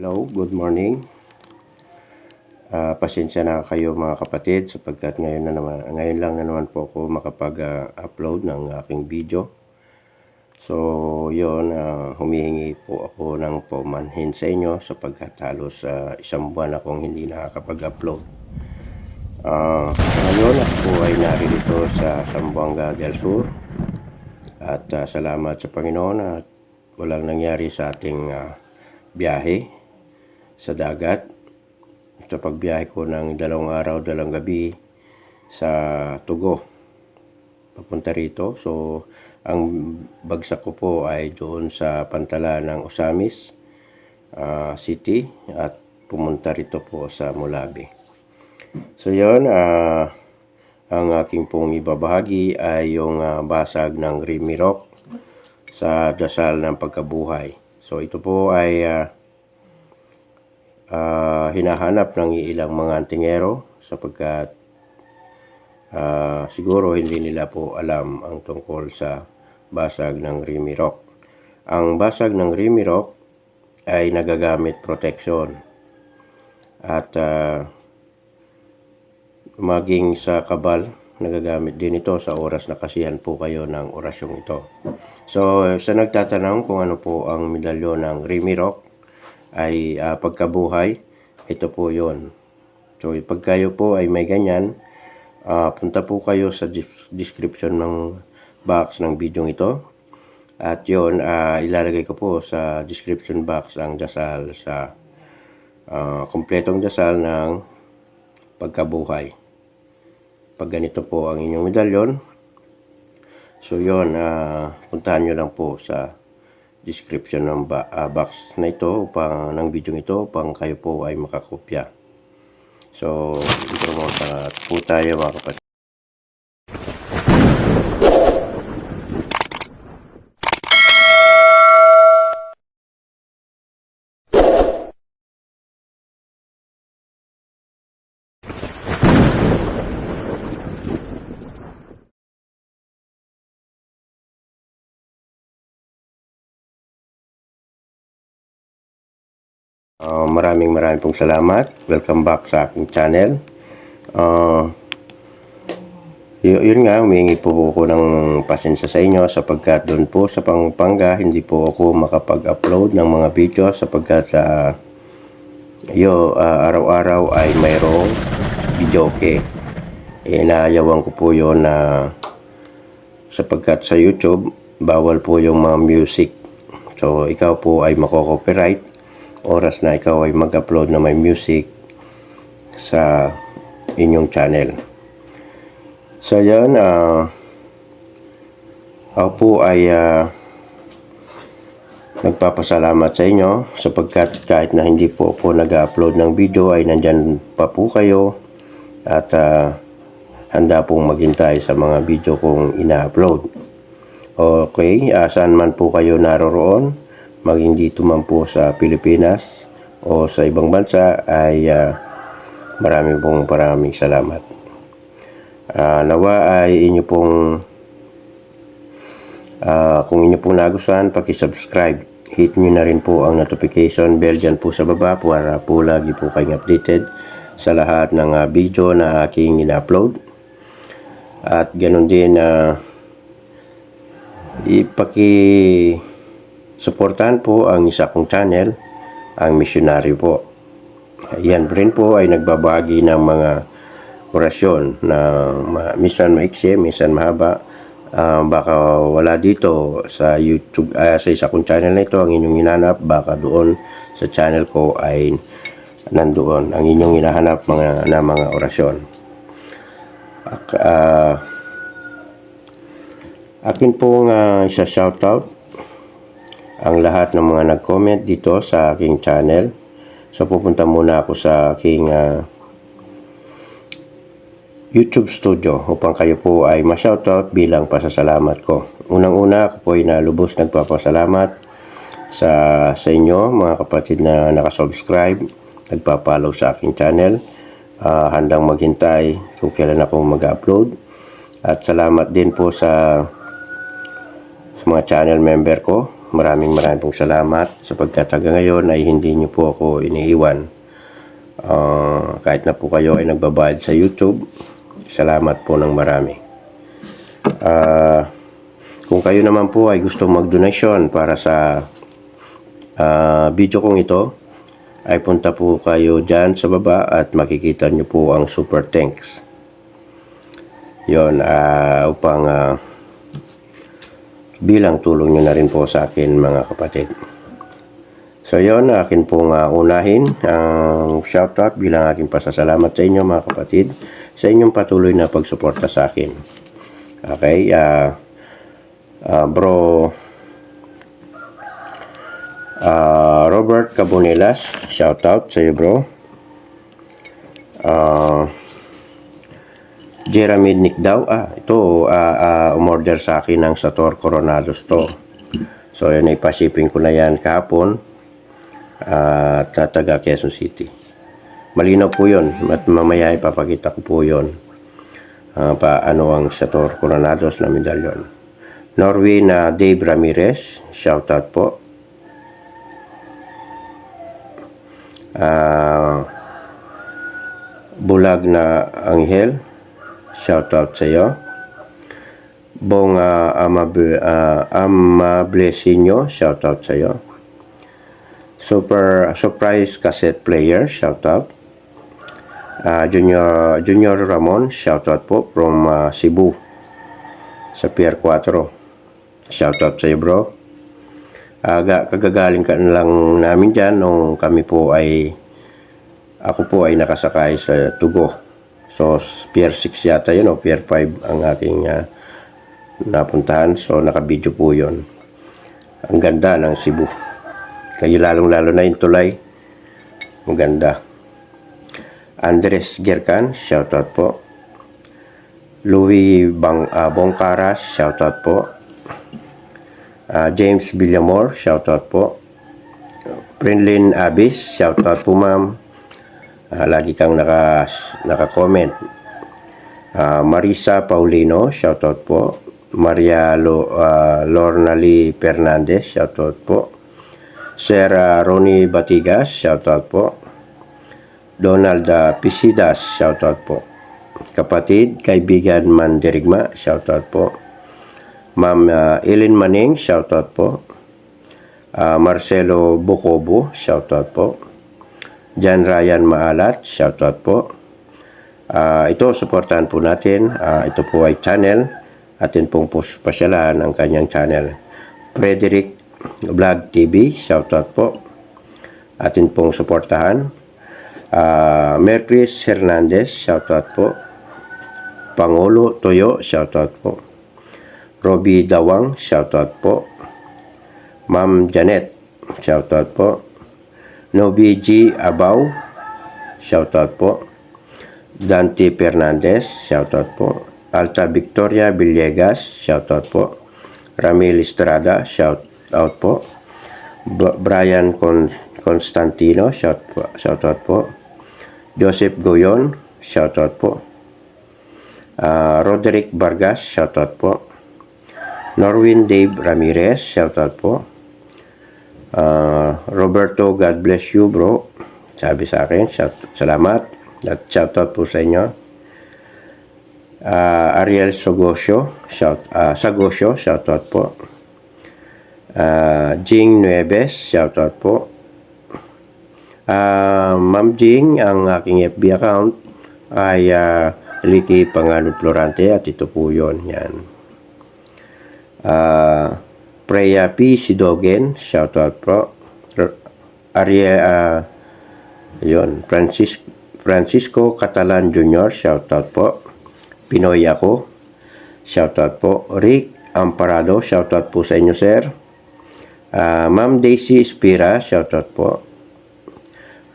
Hello, good morning. Ah, pasensya na kayo mga kapatid sapagkat ngayon na naman ngayon lang na naman po ako makapag-upload ng aking video. So, 'yon humihingi po ako ng paumanhin sa inyo sapagkat halos ah, isang buwan akong hindi nakakapag-upload. Ah, ngayon ako ay narito sa Zamboanga del Sur at ah, salamat sa Panginoon at walang nangyari sa ating ah, biyahe sa dagat sa pagbiyahe ko ng dalawang araw, dalawang gabi sa Tugo papunta rito. So, ang bagsak ko po ay doon sa pantala ng Osamis ah, City at pumunta rito po sa Mulabi. So, yon ah, ang aking pong ibabahagi ay yung ah, basag ng Rimirok sa dasal ng pagkabuhay. So, ito po ay ah, ah, hinahanap ng ilang mga antingero sapagkat ah, siguro hindi nila po alam ang tungkol sa basag ng Rimirok. Ang basag ng Rimirok ay nagagamit protection at ah, maging sa kabal nagagamit din ito sa oras na kasihan po kayo ng orasyong ito. So, sa nagtatanong kung ano po ang medalyon ng Rimirok, ay ah, pagkabuhay, ito po yon. So, pag kayo po ay may ganyan, ah, punta po kayo sa description ng box ng video ito. At yon ilalagay ko po sa description box ang dasal sa ah, kompletong dasal ng pagkabuhay. Pag ganito po ang inyong medalyon, so yon puntahan nyo lang po sa description ng ah, box na ito upang ng video ito upang kayo po ay makakopya. So, mo sa po tayo mga kapatid. Ah, maraming maraming pong salamat. Welcome back sa aking channel. Y- yun nga, humingi po ako ng pasensya sa inyo sapagkat doon po sa Pampanga, hindi po ako makapag-upload ng mga video sapagkat yo, ah, araw-araw ay mayroong video okay. Eh, naayawan ko po yun na sapagkat sa YouTube, bawal po yung mga music. So, ikaw po ay mako-copyright oras na ikaw ay mag-upload na may music sa inyong channel. So, yan. ah ako po ay ah, nagpapasalamat sa inyo sapagkat kahit na hindi po ako nag-upload ng video ay nandyan pa po kayo at ah, handa pong maghintay sa mga video kong ina-upload. Okay, ah, saan man po kayo naroroon, maging dito man po sa Pilipinas o sa ibang bansa ay ah, maraming pong maraming salamat. Ah, nawa ay inyo pong ah, kung inyo pong nagustuhan, paki-subscribe. Hit nyo na rin po ang notification bell dyan po sa baba para po lagi po kayong updated sa lahat ng ah, video na aking ina-upload. At ganun din na ipaki suportahan po ang isa kong channel, ang missionary po. Yan rin po ay nagbabagi ng mga orasyon na minsan maiksi, minsan mahaba. Ah, baka wala dito sa YouTube, ah, sa isa kong channel na ito, ang inyong hinanap, baka doon sa channel ko ay nandoon ang inyong hinahanap mga, na mga orasyon. Ah, akin pong uh, isa shoutout ang lahat ng mga nag-comment dito sa aking channel. So pupunta muna ako sa aking ah, YouTube studio upang kayo po ay ma-shoutout bilang pasasalamat ko. Unang-una ako po ay nalubos nagpapasalamat sa sa inyo mga kapatid na nakasubscribe, nagpa-follow sa aking channel. Ah, handang maghintay kung kailan ako mag-upload. At salamat din po sa sa mga channel member ko maraming maraming pong salamat sapagkat hanggang ngayon ay hindi niyo po ako iniiwan. Ah, kahit na po kayo ay nagbabayad sa YouTube, salamat po ng marami. Ah, kung kayo naman po ay gusto mag-donation para sa ah, video kong ito, ay punta po kayo dyan sa baba at makikita nyo po ang super thanks. Yon ah, upang ah, bilang tulong nyo na rin po sa akin mga kapatid. So yon akin pong ah, unahin ang shoutout bilang aking pasasalamat sa inyo mga kapatid sa inyong patuloy na pagsuporta sa akin. Okay, ah ah, bro ah, Robert Cabonilas, shoutout sa iyo bro. Ah Jeremy Nick daw, ah, ito, ah, ah, umorder sa akin ng Sator Coronados to. So, yun, ipashipping ko na yan kahapon at uh, taga Quezon City. Malinaw po yun. At mamaya ipapakita ko po yun. Ah, pa, ano ang Sator Coronados na medalyon. Norway na Dave Ramirez, shoutout po. Ah, Bulag na Angel, shoutout sa iyo. Bong uh, Amable, uh, Amablesinyo, shoutout sa iyo. Super Surprise Cassette Player, shoutout. Uh, Junior, Junior Ramon, shoutout po from uh, Cebu sa Pier 4. Shoutout sa iyo bro. Aga, kagagaling ka lang namin dyan nung kami po ay ako po ay nakasakay sa Tugo. So, Pier 6 yata yun o Pier 5 ang aking ah, napuntahan. So, nakabidyo po yun. Ang ganda ng Cebu. Kayo lalong-lalo na yung tulay. Maganda. Andres Gerkan, shoutout po. Louis Bang, ah, Bongkaras, shoutout po. Ah, James Villamor, shoutout po. Prinlin Abis, shoutout po ma'am. Ah, lagi kang naka, naka-comment. Ah, Marisa Paulino, shoutout po. Maria Lo, ah, Lorna Lee Fernandez, shoutout po. Sir ah, Ronnie Batigas, shoutout po. Donald ah, Pisidas, shoutout po. Kapatid, kaibigan Mandirigma, shoutout po. Ma'am ah, Ellen Maning, shoutout po. Ah, Marcelo Bocobo, shoutout po. Jan Ryan Maalat, shoutout po. Ah, ito, supportahan po natin. Ah, ito po ay channel. Atin pong pasyalaan ang kanyang channel. Frederick Vlog TV, shoutout po. Atin pong suportahan. Ah, Mercris Hernandez, shoutout po. Pangulo Toyo, shoutout po. Robbie Dawang, shoutout po. Ma'am Janet, shoutout po. Nobi G. Abaw, shoutout po. Dante Fernandez, shoutout po. Alta Victoria Villegas, shoutout po. Ramil Estrada, shoutout po. B- Brian Con- Constantino, shout po, shoutout po. Joseph Goyon, shoutout po. Ah, Roderick Vargas, shoutout po. Norwin Dave Ramirez, shoutout po. Ah, Roberto, God bless you, bro. Sabi sa akin, shout, salamat. At shoutout po sa inyo. Ah, Ariel Sogosyo, shout, ah, Sagosyo, shoutout po. Ah, Jing Nueves, shoutout po. Ah, Ma'am Jing, ang aking FB account ay ah, Ricky Panganod Florante at ito po yon yan. Ah, Preya P. Sidogen, shoutout po. R- Ariel, ah, yun, Francis, Francisco Catalan Jr., shoutout po. Pinoy ako, shoutout po. Rick Amparado, shoutout po sa inyo, sir. Ah, Ma'am Daisy Espira, shoutout po.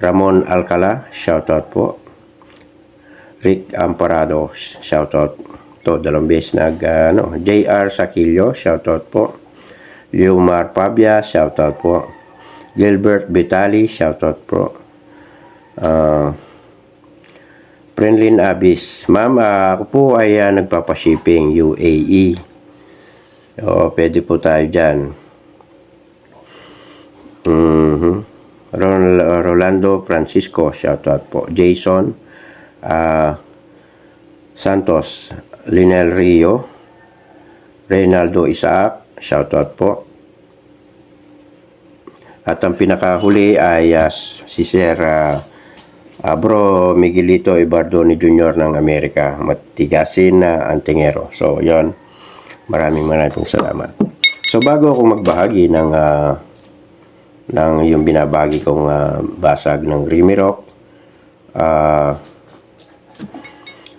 Ramon Alcala, shoutout po. Rick Amparado, shoutout. To, dalawang beses nag, ah, ano, JR Sakilyo, shoutout po. Leomar Pabia, shoutout po. Gilbert Vitali, shoutout po. Ah, Prenlin Abis. Ma'am, ah, ako po ay ah, nagpapashipping UAE. O, pwede po tayo dyan. Mhm. Ron- Rolando Francisco, shoutout po. Jason ah, Santos, Linel Rio, Reynaldo Isaac, shoutout po. At ang pinakahuli ay ah, si Sir ah, ah, Bro Miguelito Ibardoni Jr. ng Amerika, Matigasin na Antingero. So, yon Maraming maraming salamat. So, bago ako magbahagi ng ah, ng yung binabagi kong ah, basag ng Rimirok, ah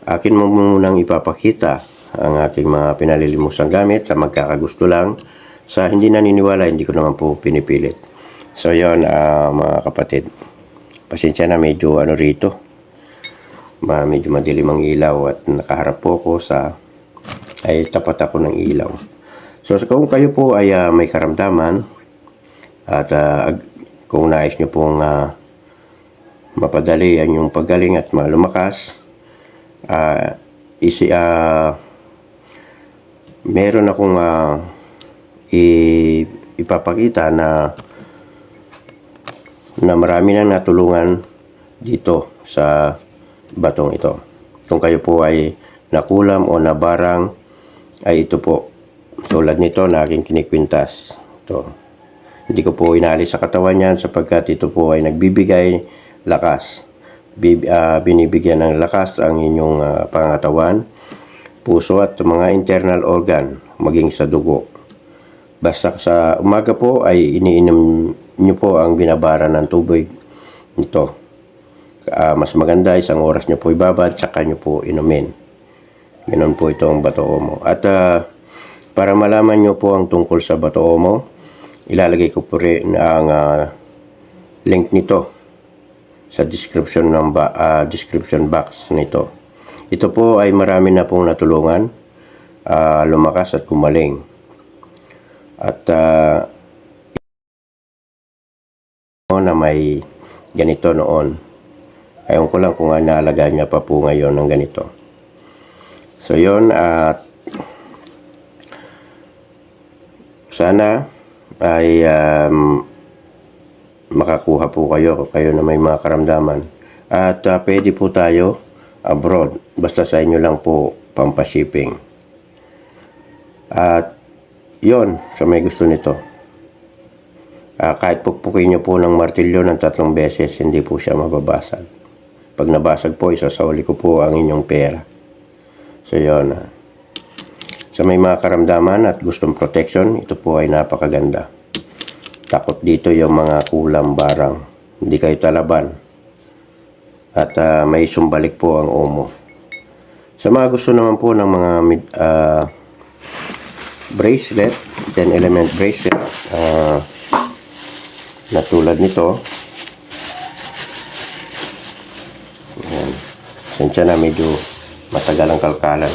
akin mo munang ipapakita ang aking mga pinalilimusang gamit sa magkakagusto lang. Sa hindi naniniwala, hindi ko naman po pinipilit. So, yon ah, mga kapatid. Pasensya na medyo ano rito. Ma, medyo madilim ang ilaw at nakaharap po ako sa ay tapat ako ng ilaw. So, kung kayo po ay ah, may karamdaman at ag- kung nais nyo pong ah, mapadali ang yung paggaling at malumakas, ah isi ah meron akong i- ipapakita na na marami nang natulungan dito sa batong ito. Kung kayo po ay nakulam o nabarang, ay ito po. Tulad nito na aking kinikwintas. Ito. Hindi ko po inalis sa katawan yan sapagkat ito po ay nagbibigay lakas. Bib, ah, binibigyan ng lakas ang inyong ah, pangatawan, puso at mga internal organ, maging sa dugo. Basta sa umaga po ay iniinom nyo po ang binabara ng tubig nito. Ah, mas maganda isang oras nyo po ibabad, saka nyo po inumin. Ganun po itong Bato Omo. At ah, para malaman nyo po ang tungkol sa Bato Omo, ilalagay ko po rin ang ah, link nito sa description ng ba, ah, description box nito. Ito po ay marami na pong natulungan ah, lumakas at kumaling. At ah, na may ganito noon. Ayaw ko lang kung ano naalagaan niya pa po ngayon ng ganito. So yon at sana ay um, makakuha po kayo kayo na may mga karamdaman. At ah, pwede po tayo abroad. Basta sa inyo lang po pampashipping. At yon sa may gusto nito. Ah, kahit pukpukin nyo po ng martilyo ng tatlong beses, hindi po siya mababasag. Pag nabasag po, isasauli ko po ang inyong pera. So, yun. ah. Sa may mga karamdaman at gustong protection, ito po ay napakaganda. Takot dito yung mga kulang barang. Hindi kayo talaban. At ah, may sumbalik po ang omo. Sa mga gusto naman po ng mga mid- ah, bracelet, 10 element bracelet, ah, na tulad nito. Ayan. Sensya na medyo matagal ang kalkalan.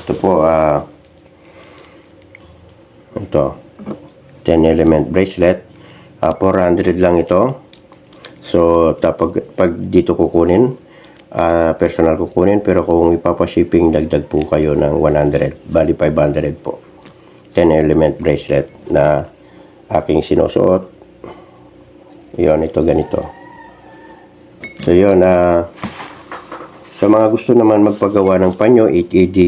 Ito po, ah, ito, 10 element bracelet. Ah, 400 lang ito. So, tapag, pag dito kukunin, ah, personal kukunin, pero kung ipapashipping, dagdag po kayo ng 100. Bali, 500 po. 10 element bracelet na aking sinusuot. Yon ito ganito. So yon na sa mga gusto naman magpagawa ng panyo 8AD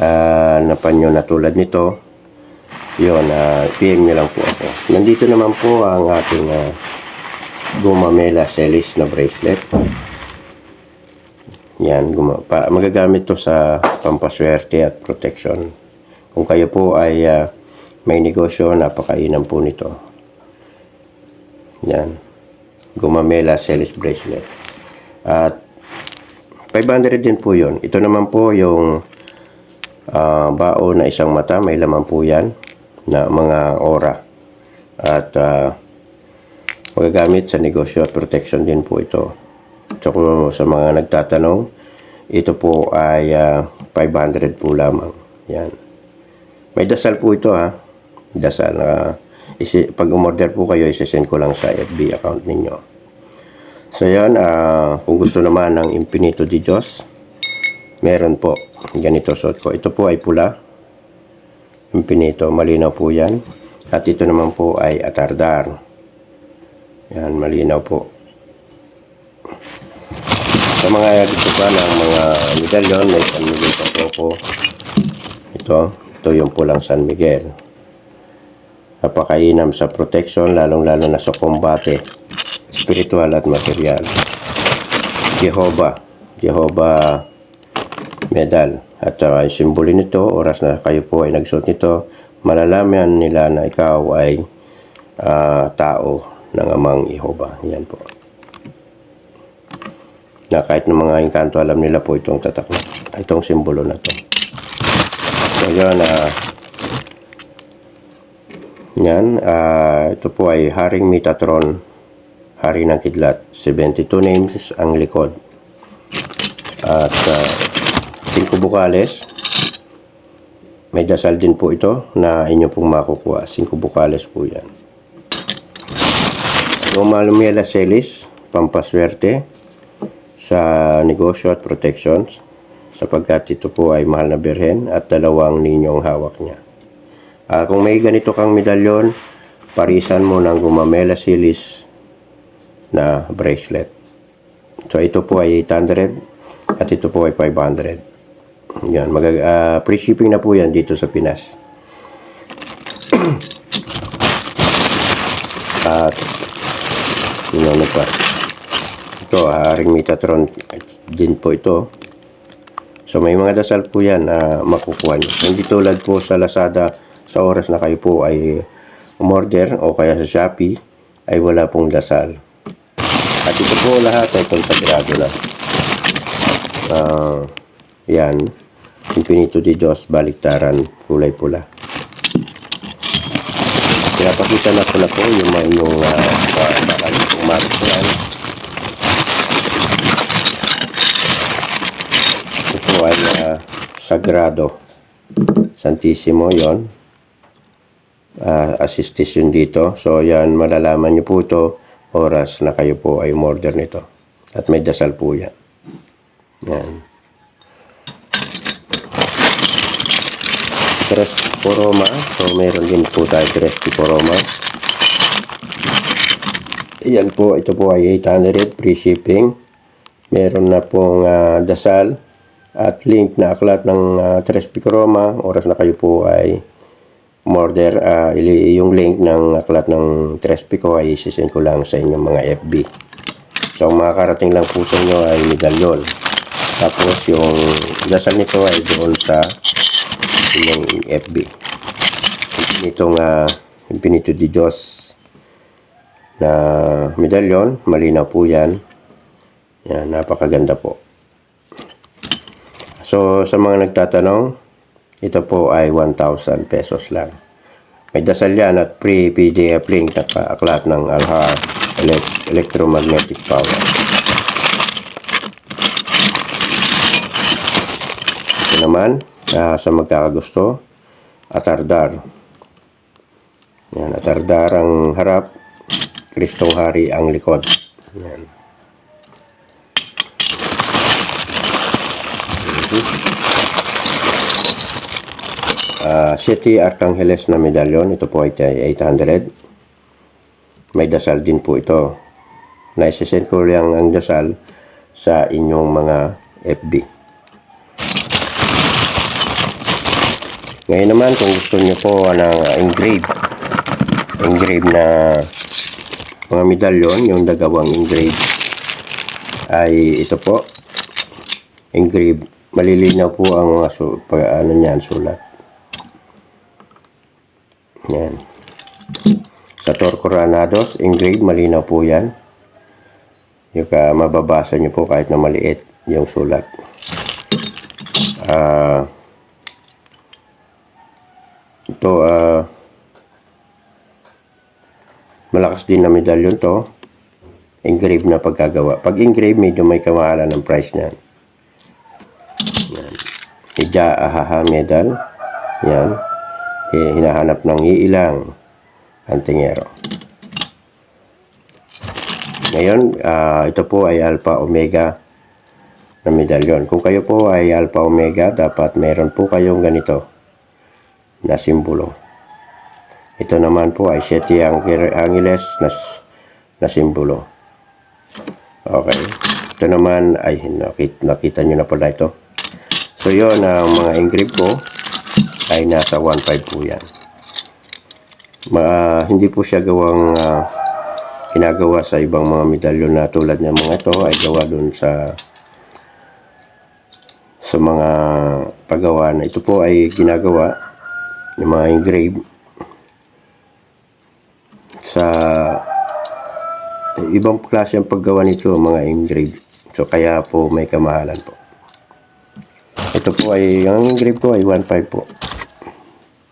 ah, na panyo na tulad nito, yon na PM nyo lang po. Nandito naman po ang ating uh, Gumamela Celis na bracelet. Yan, guma pa, magagamit to sa pampaswerte at protection. Kung kayo po ay ah, may negosyo, napakainam po nito. Yan. Gumamela Celis Bracelet. At 500 din po yon. Ito naman po yung ah, bao na isang mata. May laman po yan na mga ora. At ah, magagamit sa negosyo at protection din po ito. So kung sa mga nagtatanong, ito po ay ah, 500 po lamang. Yan. May dasal po ito ha. Dasal na isi, pag umorder po kayo, isesend ko lang sa FB account ninyo. So yan, ah, kung gusto naman ng Infinito di Diyos, meron po. Ganito suot ko. Ito po ay pula. Infinito, malinaw po yan. At ito naman po ay Atardar. Yan, malinaw po. Sa mga gusto pa ng mga medalyon, may San Miguel pa po ako. Ito, ito yung pulang San Miguel. Napakainam sa protection, lalong-lalo na sa kombate, spiritual at material. Jehovah, Jehovah medal. At uh, yung simbolo nito, oras na kayo po ay nagsuot nito, malalaman nila na ikaw ay ah, tao ng amang Jehovah. Yan po. Na kahit ng mga engkanto, alam nila po itong tatak itong simbolo na to. So yun, ah, yan, ah, ito po ay Haring Metatron, Hari ng Kidlat. 72 names ang likod. At ah, 5 bukales. May dasal din po ito na inyo pong makukuha. 5 bukales po yan. Romalumela Celis, pampaswerte sa negosyo at protections sapagkat ito po ay mahal na birhen at dalawang ninyong hawak niya. Ah, kung may ganito kang medalyon, parisan mo ng gumamela silis na bracelet. So ito po ay 800 at ito po ay 500. Yan, mag ah, free shipping na po yan dito sa Pinas. at yun ano pa. Ito, haring Metatron din po ito. So may mga dasal po yan na makukuha nyo. Hindi tulad po sa Lazada sa oras na kayo po ay umorder o kaya sa Shopee ay wala pong dasal. At ito po lahat ay konsagrado na. Ah, yan. Infinito de Diyos, baliktaran, kulay pula. Pinapakita na ko na po yung mga inyong uh, bakal umaris yan. Ito ay ah, sagrado. Santissimo yon uh, assistis yun dito. So, yan, malalaman nyo po ito oras na kayo po ay umorder nito. At may dasal po yan. Yan. Tres Poroma. So, meron din po tayo Tres Poroma. Yan po, ito po ay 800 free shipping. Meron na pong ah, dasal at link na aklat ng uh, Tres. Oras na kayo po ay order ah, ili- yung link ng aklat ng Tres Pico ay isisend ko lang sa inyong mga FB. So, makakarating lang po sa inyo ay medalyon. Tapos, yung dasal nito ay doon sa inyong FB. Itong uh, Infinito di Diyos na medalyon, malinaw po yan. Yan, napakaganda po. So, sa mga nagtatanong, ito po ay 1,000 pesos lang. May dasal yan at free PDF link na kaaklat ng Alhar elect- Electromagnetic Power. Ito naman, ah, sa magkakagusto, Atardar. Yan, Atardar ang harap, Kristong Hari ang likod. Yan. Ah, City Arcangelo na medalyon. Ito po ay 800. May dasal din po ito. Naisisend ko lang ang dasal sa inyong mga FB. Ngayon naman, kung gusto nyo po ng engrave, engrave na mga medalyon, yung dagawang engrave, ay ito po, engrave. Malilinaw po ang mga su- pag, ano niyan, sulat. Yan. Sa Torcoranados, engrave, malinaw po yan. Yung ka, mababasa nyo po kahit na maliit yung sulat. Ah, ito, ah, malakas din na medalyon to. Engrave na pagkagawa. Pag engrave, medyo may kamahalan ng price niyan. Yan. Ija Ahaha medal. Yan. Hinahanap ng iilang antingero. Ngayon, ah, ito po ay Alpha Omega na medalyon. Kung kayo po ay Alpha Omega, dapat meron po kayong ganito na simbolo. Ito naman po ay Siete Angel- Angeles na, na simbolo. Okay. Ito naman ay nakita, nakita nyo na pala ito. So yun, ang mga engrave ko ay nasa 1.5 po yan. Ma, hindi po siya gawang ah, ginagawa sa ibang mga medalyon na tulad ng mga ito ay gawa dun sa sa mga paggawa na ito po ay ginagawa yung mga engrave. Sa ibang klase ang paggawa nito mga engrave. So kaya po may kamahalan po. Ito po ay ang engrave ko ay 1.5 po.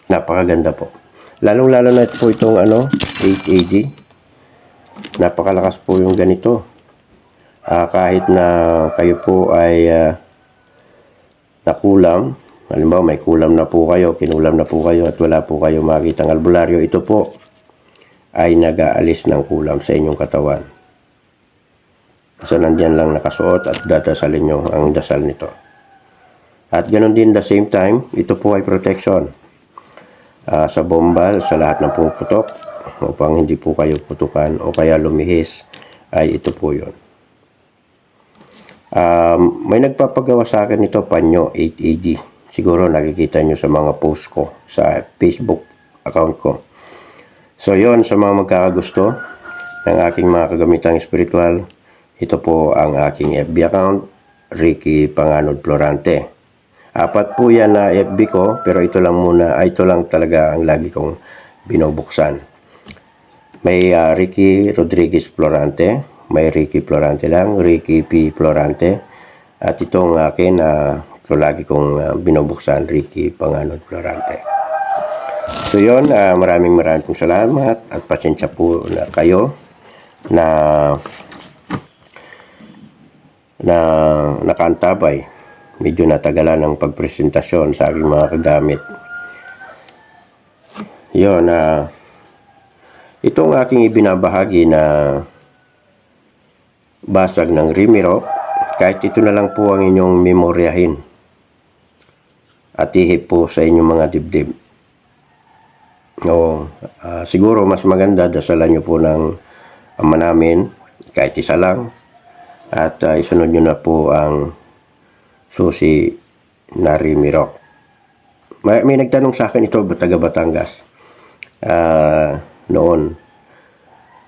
Napakaganda po. Lalong lalo na ito po itong ano 880 napakalakas po yung ganito. Ah, kahit na kayo po ay ah, nakulam halimbawa may kulam na po kayo kinulam na po kayo at wala po kayo makitang albularyo ito po ay nag-aalis ng kulam sa inyong katawan. So nandyan lang nakasuot at dadasalin nyo ang dasal nito. At ganoon din the same time ito po ay protection. Ah, sa bombal sa lahat ng pumuputok upang hindi po kayo putukan o kaya lumihis ay ito po yon Um, may nagpapagawa sa akin nito panyo 8AD. Siguro nakikita nyo sa mga post ko sa Facebook account ko. So yon sa mga magkakagusto ng aking mga kagamitang spiritual, ito po ang aking FB account, Ricky Panganod Florante. Apat po yan na FB ko, pero ito lang muna, ay ito lang talaga ang lagi kong binubuksan. May ah, Ricky Rodriguez Florante, may Ricky Florante lang, Ricky P. Florante. At itong akin na ito lagi kong ah, binubuksan, Ricky Panganod Florante. So yon, ah, maraming maraming salamat at pasensya po na kayo na na nakantabay. Medyo natagalan ng pagpresentasyon sa aking mga kagamit. Yon, na itong aking ibinabahagi na basag ng Rimiro, kahit ito na lang po ang inyong memoryahin at ihip po sa inyong mga dibdib. O, ah, siguro mas maganda dasalan nyo po ng ama namin kahit isa lang at ah, isunod nyo na po ang susi na Rimiro. May, may nagtanong sa akin ito, taga Batangas. Ah, noon,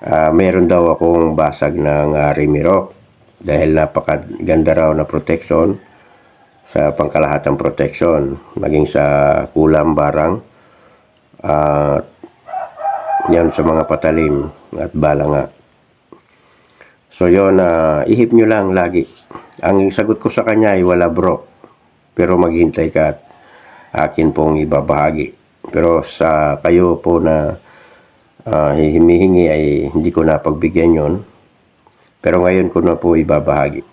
Ah, meron daw akong basag ng uh, Rimiro dahil napakaganda raw na protection sa pangkalahatang protection maging sa kulam barang at yan sa mga patalim at balanga so yon na ihip nyo lang lagi ang sagot ko sa kanya ay wala bro pero maghintay ka at akin pong ibabahagi pero sa kayo po na ah, hinihingi ay hindi ko napagbigyan yon. Pero ngayon ko na po ibabahagi.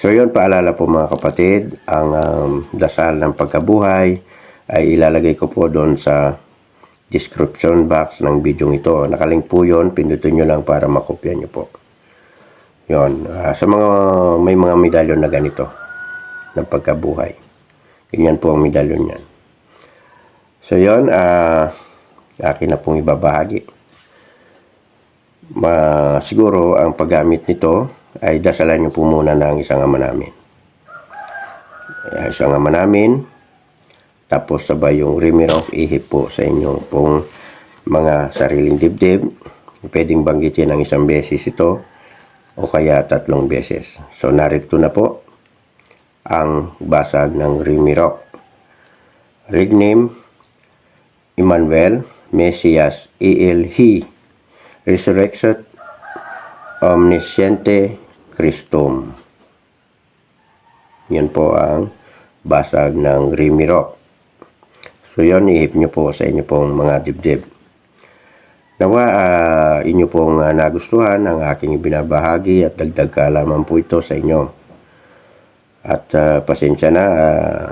So yon paalala po mga kapatid, ang um, dasal ng pagkabuhay ay ilalagay ko po doon sa description box ng video ito. Nakalink po yon, pindutin nyo lang para makopya nyo po. Yon, ah, sa mga may mga medalyon na ganito ng pagkabuhay. Ganyan po ang medalyon niyan. So yon, ah akin na pong ibabahagi. Ma, siguro ang paggamit nito ay dasalan niyo po muna ng isang ama namin. Isang ama namin, tapos sabay yung Rimirov ihip po sa inyong pong mga sariling dibdib. Pwedeng banggitin ng isang beses ito o kaya tatlong beses. So narito na po ang basag ng Rimirov. Rig name, Emmanuel Mesias il He Resurrection Omnisciente Christum. Yan po ang basag ng Rimiro. So yun, ihip nyo po sa inyo pong mga dibdib. Nawa, ah, inyo pong ah, nagustuhan ang aking ibinabahagi at dagdag kaalaman po ito sa inyo. At ah, pasensya na, ah,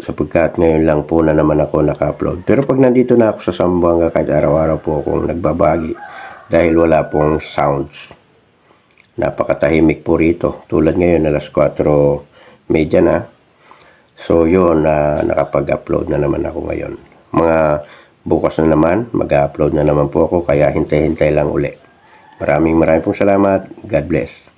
sapagkat ngayon lang po na naman ako naka-upload. Pero pag nandito na ako sa Sambuanga kahit araw-araw po akong nagbabagi dahil wala pong sounds. Napakatahimik po rito. Tulad ngayon alas 4 media na. So yun, na nakapag-upload na naman ako ngayon. Mga bukas na naman, mag-upload na naman po ako kaya hintay-hintay lang uli. Maraming maraming pong salamat. God bless.